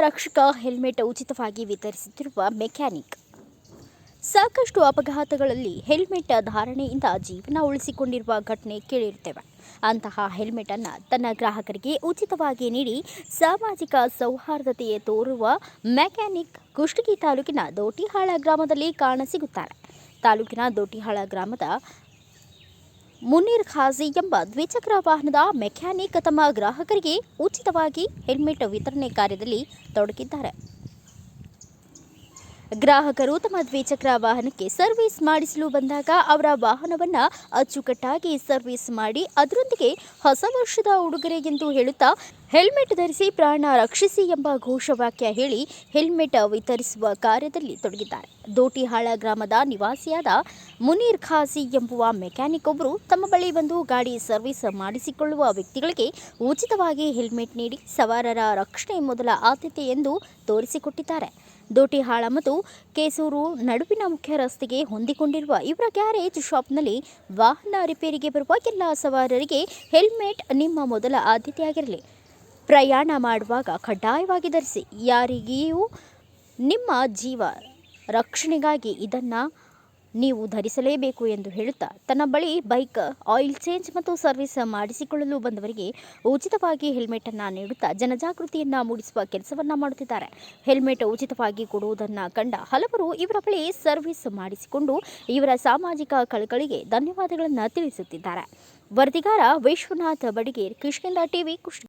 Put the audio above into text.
ರಕ್ಷಕ ಹೆಲ್ಮೆಟ್ ಉಚಿತವಾಗಿ ವಿತರಿಸುತ್ತಿರುವ ಮೆಕ್ಯಾನಿಕ್. ಸಾಕಷ್ಟು ಅಪಘಾತಗಳಲ್ಲಿ ಹೆಲ್ಮೆಟ್ ಧಾರಣೆಯಿಂದ ಜೀವನ ಉಳಿಸಿಕೊಂಡಿರುವ ಘಟನೆ ಕೇಳಿರುತ್ತೇವೆ. ಅಂತಹ ಹೆಲ್ಮೆಟ್ ಅನ್ನು ತನ್ನ ಗ್ರಾಹಕರಿಗೆ ಉಚಿತವಾಗಿ ನೀಡಿ ಸಾಮಾಜಿಕ ಸೌಹಾರ್ದತೆಯ ತೋರುವ ಮೆಕ್ಯಾನಿಕ್ ಕುಷ್ಟಗಿ ತಾಲೂಕಿನ ದೋಟಿಹಾಳ ಗ್ರಾಮದಲ್ಲಿ ಕಾಣಸಿಗುತ್ತಾರೆ ತಾಲೂಕಿನ ದೋಟಿಹಾಳ ಗ್ರಾಮದ ಮುನೀರ್ ಖಾಜಿ ಎಂಬ ದ್ವಿಚಕ್ರ ವಾಹನದ ಮೆಕ್ಯಾನಿಕ್ ತಮ್ಮ ಗ್ರಾಹಕರಿಗೆ ಉಚಿತವಾಗಿ ಹೆಲ್ಮೆಟ್ ವಿತರಣೆ ಕಾರ್ಯದಲ್ಲಿ ತೊಡಗಿದ್ದಾರೆ. ಗ್ರಾಹಕರು ತಮ್ಮ ದ್ವಿಚಕ್ರ ವಾಹನಕ್ಕೆ ಸರ್ವಿಸ್ ಮಾಡಿಸಲು ಬಂದಾಗ ಅವರ ವಾಹನವನ್ನು ಅಚ್ಚುಕಟ್ಟಾಗಿ ಸರ್ವಿಸ್ ಮಾಡಿ ಅದರೊಂದಿಗೆ ಹೊಸ ವರ್ಷದ ಉಡುಗೊರೆ ಎಂದು ಹೇಳುತ್ತಾ ಹೆಲ್ಮೆಟ್ ಧರಿಸಿ ಪ್ರಾಣ ರಕ್ಷಿಸಿ ಎಂಬ ಘೋಷವಾಕ್ಯ ಹೇಳಿ ಹೆಲ್ಮೆಟ್ ವಿತರಿಸುವ ಕಾರ್ಯದಲ್ಲಿ ತೊಡಗಿದ್ದಾರೆ. ದೋಟಿಹಾಳ ಗ್ರಾಮದ ನಿವಾಸಿಯಾದ ಮುನೀರ್ ಖಾಸಿ ಎಂಬುವ ಮೆಕ್ಯಾನಿಕ್ ಒಬ್ಬರು ತಮ್ಮ ಬಳಿ ಬಂದು ಗಾಡಿ ಸರ್ವಿಸ್ ಮಾಡಿಸಿಕೊಳ್ಳುವ ವ್ಯಕ್ತಿಗಳಿಗೆ ಉಚಿತವಾಗಿ ಹೆಲ್ಮೆಟ್ ನೀಡಿ ಸವಾರರ ರಕ್ಷಣೆ ಮೊದಲ ಆದ್ಯತೆ ಎಂದು ತೋರಿಸಿಕೊಟ್ಟಿದ್ದಾರೆ. ದೋಟಿಹಾಳ ಮತ್ತು ಕೇಸೂರು ನಡುವಿನ ಮುಖ್ಯ ರಸ್ತೆಗೆ ಹೊಂದಿಕೊಂಡಿರುವ ಇವರ ಗ್ಯಾರೇಜ್ ಶಾಪ್ನಲ್ಲಿ ವಾಹನ ರಿಪೇರಿಗೆ ಬರುವ ಎಲ್ಲ ಸವಾರರಿಗೆ ಹೆಲ್ಮೆಟ್ ನಿಮ್ಮ ಮೊದಲ ಆದ್ಯತೆಯಾಗಿರಲಿ. ಪ್ರಯಾಣ ಮಾಡುವಾಗ ಕಡ್ಡಾಯವಾಗಿ ಧರಿಸಿ. ಯಾರಿಗೆಯೂ ನಿಮ್ಮ ಜೀವ ರಕ್ಷಣೆಗಾಗಿ ಇದನ್ನು ನೀವು ಧರಿಸಲೇಬೇಕು ಎಂದು ಹೇಳುತ್ತಾ, ತನ್ನ ಬಳಿ ಬೈಕ್, ಆಯಿಲ್ ಚೇಂಜ್ ಮತ್ತು ಸರ್ವಿಸ್ ಮಾಡಿಸಿಕೊಳ್ಳಲು ಬಂದವರಿಗೆ ಉಚಿತವಾಗಿ ಹೆಲ್ಮೆಟನ್ನು ನೀಡುತ್ತಾ ಜನಜಾಗೃತಿಯನ್ನು ಮೂಡಿಸುವ ಕೆಲಸವನ್ನು ಮಾಡುತ್ತಿದ್ದಾರೆ. ಹೆಲ್ಮೆಟ್ ಉಚಿತವಾಗಿ ಕೊಡುವುದನ್ನು ಕಂಡ ಹಲವರು ಇವರ ಬಳಿ ಸರ್ವಿಸ್ ಮಾಡಿಸಿಕೊಂಡು ಇವರ ಸಾಮಾಜಿಕ ಕಳಕಳಿಗೆ ಧನ್ಯವಾದಗಳನ್ನು ತಿಳಿಸುತ್ತಿದ್ದಾರೆ. ವರದಿಗಾರ ವಿಶ್ವನಾಥ್ ಬಡಿಗೇರ್ ಕಿಷ್ಕಿಂದ ಟಿವಿ ಕುಷ್ಟ